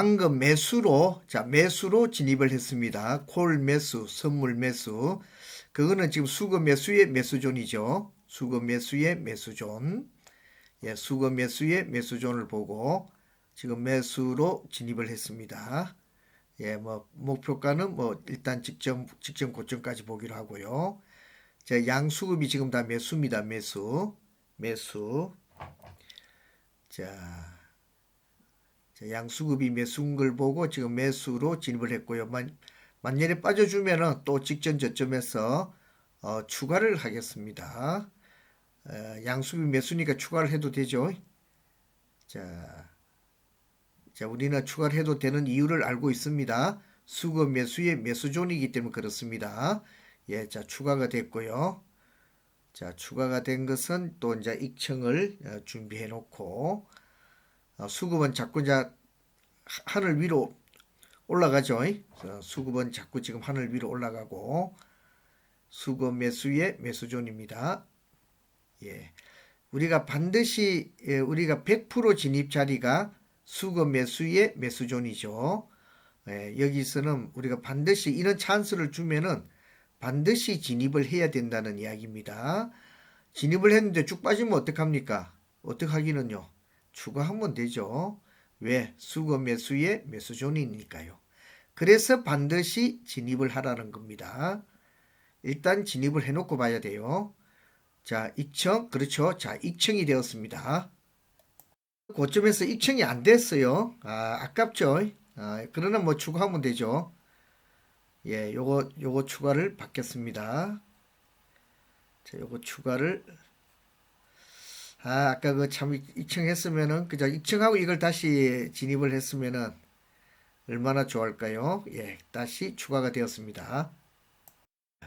방금 매수로 자 매수로 진입을 했습니다. 콜 매수, 선물 매수. 그거는 지금 수거 매수의 매수존이죠. 수거 매수의 매수존. 예, 수거 매수의 매수존을 보고 지금 매수로 진입을 했습니다. 예, 뭐 목표가는 뭐 일단 직전 직전 고점까지 보기로 하고요. 자, 양수급이 지금 다 매수입니다. 매수. 매수. 자, 자, 양수급이 매수인 걸 보고 지금 매수로 진입을 했고요. 만, 만년에 빠져주면은 또 직전 저점에서 어, 추가를 하겠습니다. 어, 양수급이 매수니까 추가를 해도 되죠. 자, 자, 우리는 추가를 해도 되는 이유를 알고 있습니다. 수거 매수의 매수존이기 때문에 그렇습니다. 예, 자, 추가가 됐고요. 자, 추가가 된 것은 또 이제 익청을 어, 준비해 놓고 어, 수급은 자꾸 하- 하늘 위로 올라가죠. 어, 수급은 자꾸 지금 하늘 위로 올라가고 수급 매수의 매수존입니다. 예. 우리가 반드시 예, 우리가 100% 진입 자리가 수급 매수의 매수존이죠. 예, 여기서는 우리가 반드시 이런 찬스를 주면은 반드시 진입을 해야 된다는 이야기입니다. 진입을 했는데 쭉 빠지면 어떡합니까? 어떡하기는요? 추가하면 되죠. 왜? 수급 매수의 매수존이니까요. 그래서 반드시 진입을 하라는 겁니다. 일단 진입을 해놓고 봐야 돼요. 자, 익청, 그렇죠. 자, 익청이 되었습니다. 고점에서 익청이 안 됐어요. 아, 아깝죠. 아, 그러나 뭐 추가하면 되죠. 예, 요거 요거 추가를 받겠습니다. 자, 요거 추가를 아, 아까 그참 익청했으면은 그죠? 익청하고 이걸 다시 진입을 했으면은 얼마나 좋을까요? 예, 다시 추가가 되었습니다.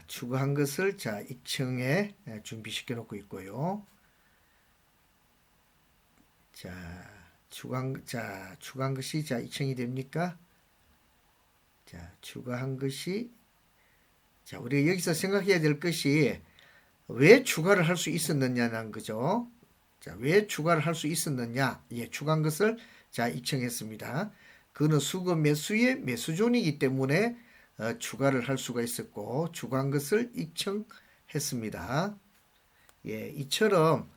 추가한 것을 자, 익청에 예, 준비시켜 놓고 있고요. 자, 추가한 자, 추가한 것이 자, 익청이 됩니까? 자, 추가한 것이 자, 우리가 여기서 생각해야 될 것이 왜 추가를 할 수 있었느냐는 거죠. 자, 왜 추가를 할 수 있었느냐? 예, 추가한 것을 자, 익청했습니다. 그는 수급 매수의 매수존이기 때문에 어, 추가를 할 수가 있었고 추가한 것을 익청했습니다. 예, 이처럼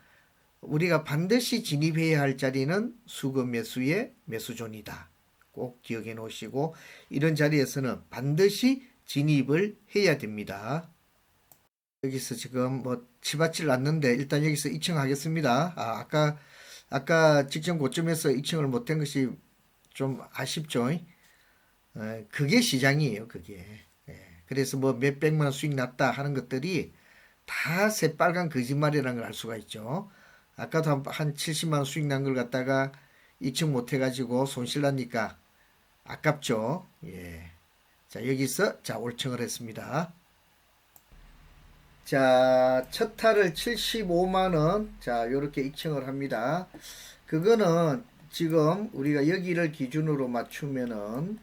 우리가 반드시 진입해야 할 자리는 수급 매수의 매수존이다. 꼭 기억해 놓으시고 이런 자리에서는 반드시 진입을 해야 됩니다. 여기서 지금 뭐 치받질 않는데 일단 여기서 익청하겠습니다. 아, 아까 아까 직전 고점에서 익청을 못한 것이 좀 아쉽죠. 에, 그게 시장이에요. 그게. 예, 그래서 뭐 몇백만 원 수익 났다 하는 것들이 다 새빨간 거짓말이라는 걸 알 수가 있죠. 아까도 한, 한 70만 원 수익 난 걸 갖다가 익청 못 해가지고 손실 나니까 아깝죠. 예. 자, 여기서 자, 올청을 했습니다. 자, 첫 탈을 75만 원. 자, 요렇게 익청을 합니다. 그거는 지금 우리가 여기를 기준으로 맞추면은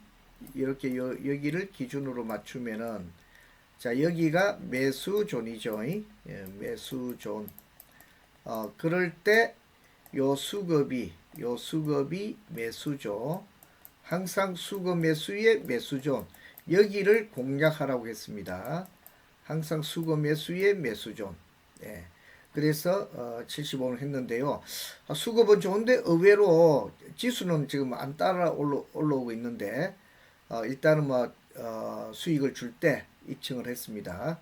이렇게 요, 여기를 기준으로 맞추면은 자, 여기가 매수존이죠. 예, 매수존. 어, 그럴 때 요 수급이 요 수급이 매수죠. 항상 수급 매수의 매수존. 여기를 공략하라고 했습니다. 항상 수급 매수의 매수존. 예. 그래서 어, 75를 했는데요. 아, 수급은 좋은데 의외로 지수는 지금 안 따라 올라, 올라오고 있는데 어, 일단은 뭐 어, 수익을 줄 때 입증을 했습니다.